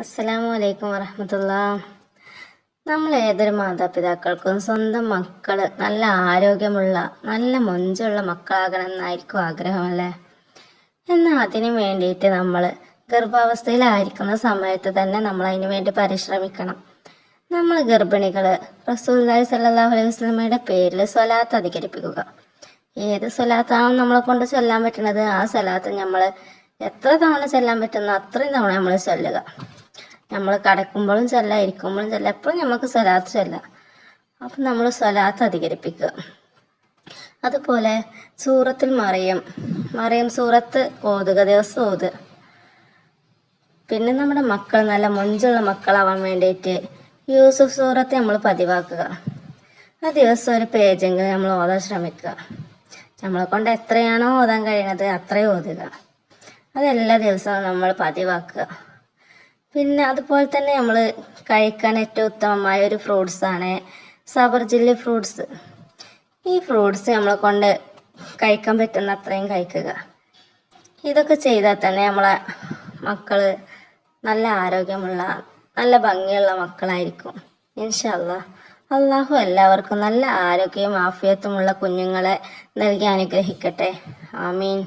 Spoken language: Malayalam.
അസ്സലാമു അലൈക്കും വറഹമത്തുള്ള. നമ്മൾ ഏതൊരു മാതാപിതാക്കൾക്കും സ്വന്തം മക്കൾ നല്ല ആരോഗ്യമുള്ള നല്ല മൊഞ്ചുള്ള മക്കളാകണം എന്നായിരിക്കും ആഗ്രഹമല്ലേ? എന്നാൽ അതിനു വേണ്ടിയിട്ട് നമ്മൾ ഗർഭാവസ്ഥയിലായിരിക്കുന്ന സമയത്ത് തന്നെ നമ്മൾ അതിനു വേണ്ടി പരിശ്രമിക്കണം. നമ്മൾ ഗർഭിണികൾ റസൂല്ലായി സല്ലാഹു അലൈഹി വസ്ലമയുടെ പേരിൽ സ്വലാത്ത് അധികരിപ്പിക്കുക. ഏത് സ്വലാത്താണോ നമ്മളെ കൊണ്ട് ചൊല്ലാൻ പറ്റുന്നത്? ആ സ്വലാത്ത് നമ്മൾ എത്ര തവണ ചെല്ലാൻ പറ്റുന്നോ അത്രയും തവണ നമ്മൾ ചൊല്ലുക. നമ്മൾ കടക്കുമ്പോഴും ചെല്ലാം ഇരിക്കുമ്പോഴും ചെല്ലാം എപ്പോഴും നമുക്ക് സ്വലാത്ത് ചെല്ല. അപ്പം നമ്മൾ സ്വലാത്ത് അധികരിപ്പിക്കുക. അതുപോലെ സൂറത്തിൽ മറിയം. മറിയം സൂറത്ത് ഓതുക ദിവസം ഓതുക. പിന്നെ നമ്മുടെ മക്കൾ നല്ല മൊഞ്ചുള്ള മക്കളാവാൻ വേണ്ടിയിട്ട് യൂസുഫ് സൂറത്ത് നമ്മൾ പതിവാക്കുക. ആ ദിവസം ഒരു പേജെങ്കിലും നമ്മൾ ഓതാൻ ശ്രമിക്കുക. നമ്മളെ കൊണ്ട് എത്രയാണോ ഓതാൻ കഴിയണത് അത്രയും ഓതുക. അതെല്ലാ ദിവസവും നമ്മൾ പതിവാക്കുക. പിന്നെ അതുപോലെ തന്നെ നമ്മൾ കഴിക്കാൻ ഏറ്റവും ഉത്തമമായ ഒരു ഫ്രൂട്ട്സാണ് സബർജില്ലി ഫ്രൂട്ട്സ് ഈ ഫ്രൂട്ട്സ് നമ്മളെ കൊണ്ട് കഴിക്കാൻ പറ്റുന്ന അത്രയും കഴിക്കുക. ഇതൊക്കെ ചെയ്താൽ തന്നെ നമ്മളെ മക്കൾ നല്ല ആരോഗ്യമുള്ള നല്ല ഭംഗിയുള്ള മക്കളായിരിക്കും. ഇൻഷല്ല അള്ളാഹു എല്ലാവർക്കും നല്ല ആരോഗ്യവും ആഫിയത്തുമുള്ള കുഞ്ഞുങ്ങളെ നൽകി അനുഗ്രഹിക്കട്ടെ. ആമീൻ.